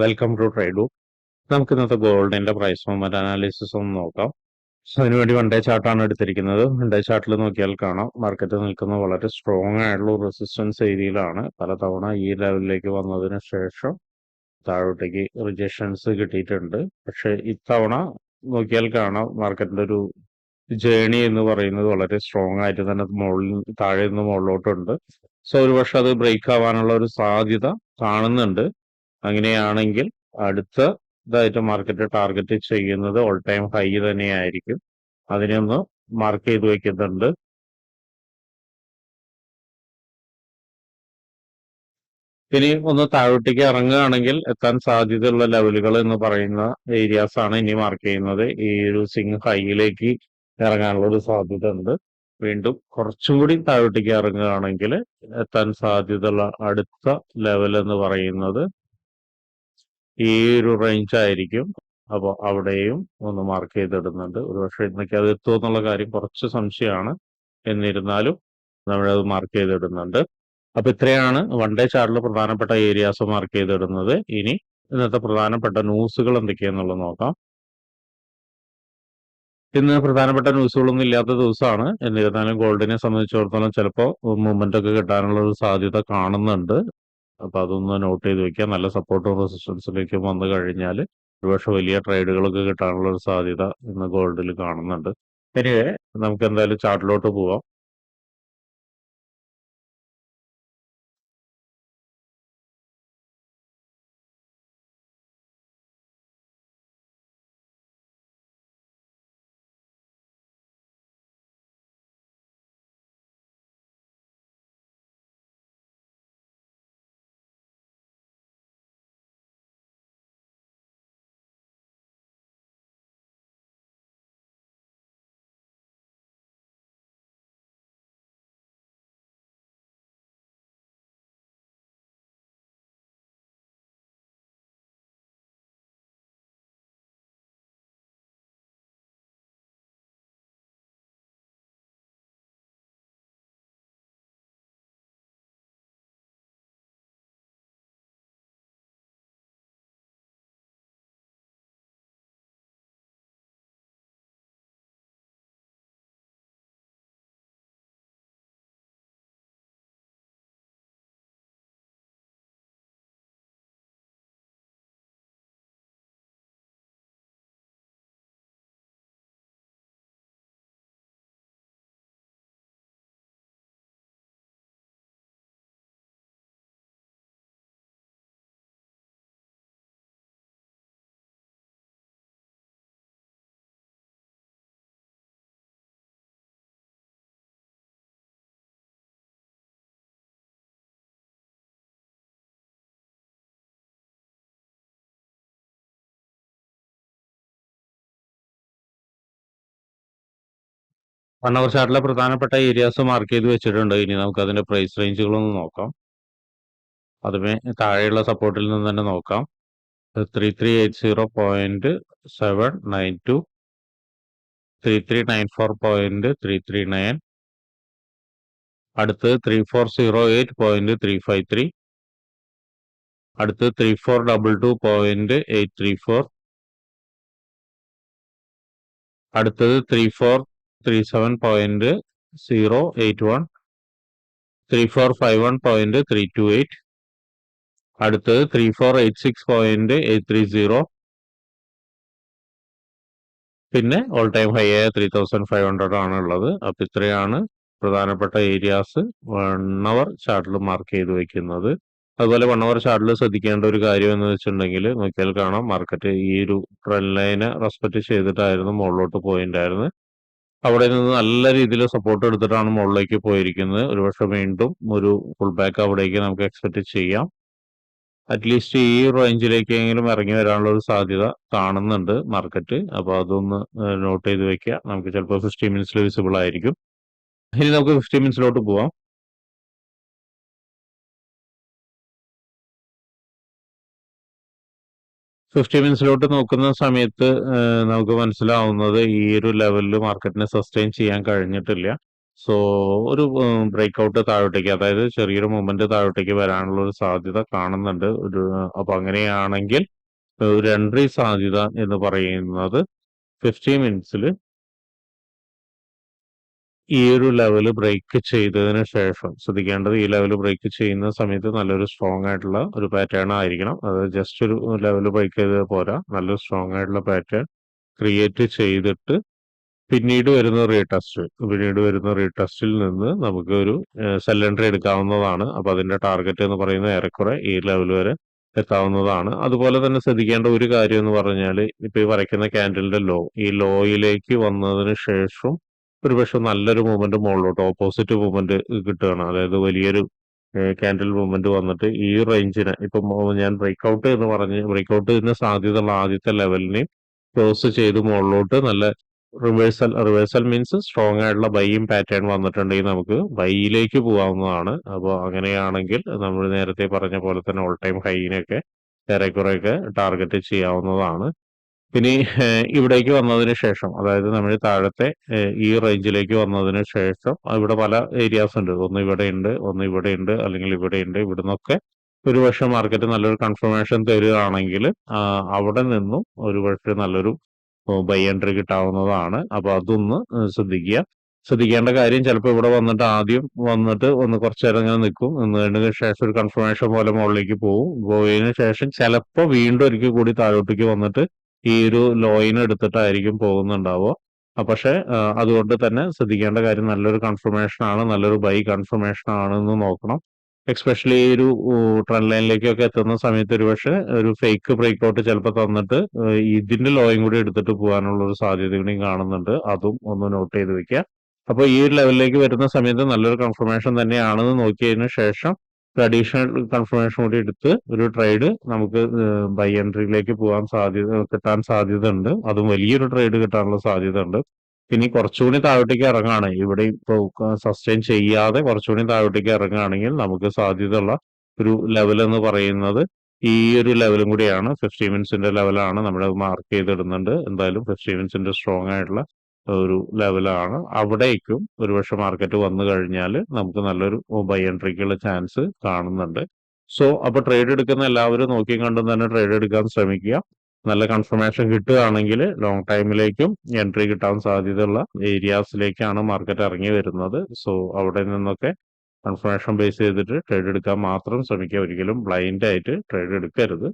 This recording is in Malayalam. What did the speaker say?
വെൽക്കം ടു ട്രേഡു നമുക്ക് ഇന്നത്തെ ഗോൾഡിന്റെ പ്രൈസ് മൂവ്മെന്റ് അനാലിസിസ് ഒന്ന് നോക്കാം. അതിനുവേണ്ടി വൺ ഡേ ചാർട്ടാണ് എടുത്തിരിക്കുന്നത്. വൺ ഡേ ചാർട്ടിൽ നോക്കിയാൽ കാണാം. മാർക്കറ്റ് നിൽക്കുന്ന വളരെ സ്ട്രോങ് ആയിട്ടുള്ള റെസിസ്റ്റൻസ് ഏരിയയിലാണ് പലതവണ ഈ ലെവലിലേക്ക് വന്നതിന് ശേഷം താഴോട്ടേക്ക് റിജക്ഷൻസ് കിട്ടിയിട്ടുണ്ട്. പക്ഷെ ഇത്തവണ നോക്കിയാൽ കാണാം മാർക്കറ്റിന്റെ ഒരു ജേണി എന്ന് പറയുന്നത് വളരെ സ്ട്രോങ് ആയിട്ട് തന്നെ മുകളിൽ താഴെ നിന്ന് മുകളിലോട്ടുണ്ട്. സോ ഒരു പക്ഷെ അത് ബ്രേക്ക് ആവാനുള്ള ഒരു സാധ്യത കാണുന്നുണ്ട്. അങ്ങനെയാണെങ്കിൽ അടുത്ത ഇതായിട്ട് മാർക്കറ്റ് ടാർഗറ്റ് ചെയ്യുന്നത് ഓൾ ടൈം ഹൈ തന്നെയായിരിക്കും. അതിനെ ഒന്ന് മാർക്ക് ചെയ്ത് വെക്കുന്നുണ്ട്. ഇനി ഒന്ന് താഴോട്ടേക്ക് ഇറങ്ങുകയാണെങ്കിൽ എത്താൻ സാധ്യതയുള്ള ലെവലുകൾ എന്ന് പറയുന്ന ഏരിയാസ് ആണ് ഇനി മാർക്ക് ചെയ്യുന്നത്. ഈ ഒരു സിംഗ് ഹൈയിലേക്ക് ഇറങ്ങാനുള്ള ഒരു സാധ്യത ഉണ്ട്. വീണ്ടും കുറച്ചും കൂടി താഴോട്ടേക്ക് ഇറങ്ങുകയാണെങ്കിൽ എത്താൻ സാധ്യതയുള്ള അടുത്ത ലെവൽ എന്ന് പറയുന്നത് ഈ ഒരു റേഞ്ച് ആയിരിക്കും. അപ്പോൾ അവിടെയും ഒന്ന് മാർക്ക് ചെയ്തിടുന്നുണ്ട്. ഒരുപക്ഷെ ഇന്നൊക്കെ അത് എത്തുമോ എന്നുള്ള കാര്യം കുറച്ച് സംശയമാണ്. എന്നിരുന്നാലും നമ്മളത് മാർക്ക് ചെയ്തിടുന്നുണ്ട്. അപ്പൊ ഇത്രയാണ് വൺ ഡേ ചാർട്ടിൽ പ്രധാനപ്പെട്ട ഏരിയാസ് മാർക്ക് ചെയ്തിടുന്നത്. ഇനി ഇന്നത്തെ പ്രധാനപ്പെട്ട ന്യൂസുകൾ എന്തൊക്കെയാന്നുള്ളത് നോക്കാം. ഇന്ന് പ്രധാനപ്പെട്ട ന്യൂസുകളൊന്നും ഇല്ലാത്ത ദിവസമാണ്. എന്നിരുന്നാലും ഗോൾഡിനെ സംബന്ധിച്ചിടത്തോളം ചിലപ്പോൾ മൂവ്മെന്റ് ഒക്കെ കിട്ടാനുള്ള ഒരു സാധ്യത കാണുന്നുണ്ട്. അപ്പൊ അതൊന്ന് നോട്ട് ചെയ്ത് വെക്കാം നല്ല സപ്പോർട്ടും റെസിസ്റ്റൻസിലേക്കും വന്നു കഴിഞ്ഞാൽ ഒരുപക്ഷെ വലിയ ട്രേഡുകളൊക്കെ കിട്ടാനുള്ള ഒരു സാധ്യത ഇന്ന് ഗോൾഡിൽ കാണുന്നുണ്ട്. എനിവേ നമുക്ക് എന്തായാലും ചാർട്ടിലോട്ട് പോവാം. അവർ ചാർട്ടിലെ പ്രധാനപ്പെട്ട ഏരിയാസ് മാർക്ക് ചെയ്ത് വെച്ചിട്ടുണ്ട്. ഇനി നമുക്ക് അതിന്റെ പ്രൈസ് റേഞ്ചുകളൊന്ന് നോക്കാം. അതുമേ താഴെയുള്ള സപ്പോർട്ടിൽ നിന്ന് തന്നെ നോക്കാം. Three three eight zero point seven nine two three three nine four point three three nine അടുത്ത് three four zero eight point three five three അടുത്ത് three four double two point eight three four അടുത്തത് three four three seven point zero eight one three four five one point three two eight അടുത്തത് three four eight six point eight three zero പിന്നെ ഓൾ ടൈം ഹൈ ആയ ത്രീ തൗസൻഡ് ഫൈവ് ഹൺഡ്രഡ് ആണ് ഉള്ളത് അപ്പൊ ഇത്രയാണ് പ്രധാനപ്പെട്ട ഏരിയാസ് വൺ അവർ ചാർട്ടിൽ മാർക്ക് ചെയ്ത് വെക്കുന്നത്. അതുപോലെ വൺ അവർ ചാർട്ടിൽ ശ്രദ്ധിക്കേണ്ട ഒരു കാര്യം എന്ന് വെച്ചിട്ടുണ്ടെങ്കിൽ നോക്കിയാൽ കാണാം. മാർക്കറ്റ് ഈ ഒരു ട്രെൻഡ് ലൈനെ റെസ്പെക്ട് ചെയ്തിട്ടായിരുന്നു മുകളിലോട്ട് പോയിണ്ടായിരുന്നത്. അവിടെ നിന്ന് നല്ല രീതിയിൽ സപ്പോർട്ട് എടുത്തിട്ടാണ് മുകളിലേക്ക് പോയിരിക്കുന്നത്. ഒരുപക്ഷെ വീണ്ടും ഒരു ഫുൾ ബാക്ക് അവിടേക്ക് നമുക്ക് എക്സ്പെക്ട് ചെയ്യാം. അറ്റ്ലീസ്റ്റ് ഈ റേഞ്ചിലേക്കെങ്കിലും ഇറങ്ങി വരാനുള്ള ഒരു സാധ്യത കാണുന്നുണ്ട് മാർക്കറ്റ് അപ്പോൾ അതൊന്ന് നോട്ട് ചെയ്ത് വെക്കുക നമുക്ക് ചിലപ്പോൾ ഫിഫ്റ്റി മിനിറ്റ്സിൽ വിസിബിൾ ആയിരിക്കും. ഇനി നമുക്ക് ഫിഫ്റ്റി മിനിറ്റ്സിലോട്ട് പോവാം. ഫിഫ്റ്റി മിനിറ്റ്സിലോട്ട് നോക്കുന്ന സമയത്ത് നമുക്ക് മനസ്സിലാവുന്നത് ഈ ഒരു ലെവലിൽ മാർക്കറ്റിനെ സസ്റ്റെയിൻ ചെയ്യാൻ കഴിഞ്ഞിട്ടില്ല. സോ ഒരു ബ്രേക്ക്ഔട്ട് താഴോട്ടേക്ക് അതായത് ചെറിയൊരു മൂവ്മെന്റ് താഴോട്ടേക്ക് വരാനുള്ള ഒരു സാധ്യത കാണുന്നുണ്ട്. ഒരു അപ്പൊ അങ്ങനെയാണെങ്കിൽ ഒരു എൻട്രി സാധ്യത എന്ന് പറയുന്നത് ഫിഫ്റ്റി മിനിറ്റ്സിൽ ഈ ഒരു ലെവൽ ബ്രേക്ക് ചെയ്തതിന് ശേഷം ശ്രദ്ധിക്കേണ്ടത് ഈ ലെവൽ ബ്രേക്ക് ചെയ്യുന്ന സമയത്ത് നല്ലൊരു സ്ട്രോങ് ആയിട്ടുള്ള ഒരു പാറ്റേൺ ആയിരിക്കണം. അത് ജസ്റ്റ് ഒരു ലെവൽ ബ്രേക്ക് ചെയ്ത പോരാ. നല്ലൊരു സ്ട്രോങ് ആയിട്ടുള്ള പാറ്റേൺ ക്രിയേറ്റ് ചെയ്തിട്ട് പിന്നീട് വരുന്ന റീടെസ്റ്റ് പിന്നീട് വരുന്ന റീടെസ്റ്റിൽ നിന്ന് നമുക്ക് ഒരു എൻട്രി എടുക്കാവുന്നതാണ്. അപ്പൊ അതിന്റെ ടാർഗറ്റ് എന്ന് പറയുന്നത് ഏറെക്കുറെ ഈ ലെവൽ വരെ എത്താവുന്നതാണ്. അതുപോലെ തന്നെ ശ്രദ്ധിക്കേണ്ട ഒരു കാര്യം എന്ന് പറഞ്ഞാൽ ഇപ്പൊ ഈ വരയ്ക്കുന്ന ക്യാൻഡലിന്റെ ലോ ഈ ലോയിലേക്ക് വന്നതിന് ശേഷം ഒരുപക്ഷെ നല്ലൊരു മൂവ്മെന്റ് മുകളിലോട്ട് ഓപ്പോസിറ്റ് മൂവ്മെന്റ് കിട്ടുകയാണ്. അതായത് വലിയൊരു ക്യാൻഡിൽ മൂവ്മെന്റ് വന്നിട്ട് ഈ റേഞ്ചിനെ ഇപ്പൊ ഞാൻ ബ്രേക്ക്ഔട്ട് എന്ന് പറഞ്ഞ് ബ്രേക്ക്ഔട്ടിന് സാധ്യതയുള്ള ആദ്യത്തെ ലെവലിനെ ക്ലോസ് ചെയ്ത് മുകളിലോട്ട് നല്ല റിവേഴ്സൽ റിവേഴ്സൽ മീൻസ് സ്ട്രോങ് ആയിട്ടുള്ള ബൈയും പാറ്റേൺ വന്നിട്ടുണ്ടെങ്കിൽ നമുക്ക് ബൈയിലേക്ക് പോകാവുന്നതാണ്. അപ്പോൾ അങ്ങനെയാണെങ്കിൽ നമ്മൾ നേരത്തെ പറഞ്ഞ പോലെ തന്നെ ഓൾ ടൈം ഹൈനെയൊക്കെ ഏറെക്കുറെയൊക്കെ ടാർഗറ്റ് ചെയ്യാവുന്നതാണ്. ഏഹ്, ഇവിടേക്ക് വന്നതിന് ശേഷം അതായത് നമ്മൾ താഴത്തെ ഈ റേഞ്ചിലേക്ക് വന്നതിന് ശേഷം ഇവിടെ പല ഏരിയാസ് ഉണ്ട്. ഒന്ന് ഇവിടെ ഉണ്ട് ഒന്ന് ഇവിടെ ഉണ്ട് അല്ലെങ്കിൽ ഇവിടെ ഉണ്ട് ഇവിടെ നിന്നൊക്കെ ഒരു പക്ഷെ മാർക്കറ്റ് നല്ലൊരു കൺഫർമേഷൻ തരികയാണെങ്കിൽ അവിടെ നിന്നും ഒരു പക്ഷെ നല്ലൊരു ബൈ എൻട്രി കിട്ടാവുന്നതാണ്. അപ്പൊ അതൊന്ന് ശ്രദ്ധിക്കുക. ശ്രദ്ധിക്കേണ്ട കാര്യം ചിലപ്പോൾ ഇവിടെ വന്നിട്ട് ആദ്യം വന്നിട്ട് ഒന്ന് കുറച്ചു നേരം ഇങ്ങനെ നിൽക്കും. നിന്നതിന് ശേഷം ഒരു കൺഫർമേഷൻ പോലെ മുകളിലേക്ക് പോകും പോയതിനു ശേഷം ചിലപ്പോൾ വീണ്ടും ഒരിക്കൽ കൂടി താഴോട്ടേക്ക് വന്നിട്ട് ഈ ഒരു ലോയിൻ എടുത്തിട്ടായിരിക്കും പോകുന്നുണ്ടാവുക. പക്ഷെ അതുകൊണ്ട് തന്നെ ശ്രദ്ധിക്കേണ്ട കാര്യം നല്ലൊരു കൺഫർമേഷൻ ആണ് നല്ലൊരു ബൈ കൺഫർമേഷൻ ആണെന്ന് നോക്കണം. എക്സ്പെഷ്യലി ഈ ഒരു ട്രെൻഡ് ലൈനിലേക്കൊക്കെ എത്തുന്ന സമയത്ത് ഒരു പക്ഷെ ഒരു ഫേക്ക് ബ്രേക്ക് ഔട്ട് ചിലപ്പോൾ തന്നിട്ട് ഇതിന്റെ ലോയും കൂടി എടുത്തിട്ട് പോകാനുള്ള ഒരു സാധ്യത കൂടിയും കാണുന്നുണ്ട്. അതും ഒന്ന് നോട്ട് ചെയ്ത് വെക്കുക. അപ്പോൾ ഈ ഒരു ലെവലിലേക്ക് വരുന്ന സമയത്ത് നല്ലൊരു കൺഫർമേഷൻ തന്നെയാണെന്ന് നോക്കിയതിന് ശേഷം ഒരു അഡീഷണൽ കൺഫർമേഷൻ കൂടി എടുത്ത് ഒരു ട്രേഡ് നമുക്ക് ബൈ എൻട്രിയിലേക്ക് പോകാൻ സാധ്യത കിട്ടാൻ സാധ്യത ഉണ്ട് അതും വലിയൊരു ട്രേഡ് കിട്ടാനുള്ള സാധ്യത ഉണ്ട് ഇനി കുറച്ചുകൂടി താഴോട്ടേക്ക് ഇറങ്ങാണ് ഇവിടെ ഇപ്പോൾ സസ്റ്റെയിൻ ചെയ്യാതെ കുറച്ചുകൂടി താഴോട്ടേക്ക് ഇറങ്ങുകയാണെങ്കിൽ നമുക്ക് സാധ്യതയുള്ള ഒരു ലെവൽ എന്ന് പറയുന്നത് ഈ ഒരു ലെവലും കൂടിയാണ്. ഫിഫ്റ്റി മിനിറ്റ്സിന്റെ ലെവലാണ് നമ്മൾ മാർക്ക് ചെയ്തിടുന്നുണ്ട്. എന്തായാലും ഫിഫ്റ്റി മിനിറ്റ്സിന്റെ സ്ട്രോങ് ആയിട്ടുള്ള ഒരു ലെവലാണ്. അവിടേക്കും ഒരുപക്ഷെ മാർക്കറ്റ് വന്നു കഴിഞ്ഞാൽ നമുക്ക് നല്ലൊരു ബൈ എൻട്രിക്കുള്ള ചാൻസ് കാണുന്നുണ്ട്. സോ അപ്പൊ ട്രേഡ് എടുക്കുന്ന എല്ലാവരും നോക്കിയും കണ്ടും തന്നെ ട്രേഡ് എടുക്കാൻ ശ്രമിക്കുക. നല്ല കൺഫർമേഷൻ കിട്ടുകയാണെങ്കിൽ ലോങ് ടൈമിലേക്കും എൻട്രി കിട്ടാൻ സാധ്യതയുള്ള ഏരിയാസിലേക്കാണ് മാർക്കറ്റ് ഇറങ്ങി വരുന്നത്. സോ അവിടെ നിന്നൊക്കെ കൺഫർമേഷൻ ബേസ് ചെയ്തിട്ട് ട്രേഡ് എടുക്കാൻ മാത്രം ശ്രമിക്കുക. ഒരിക്കലും ബ്ലൈൻഡ് ആയിട്ട് ട്രേഡ് എടുക്കരുത്.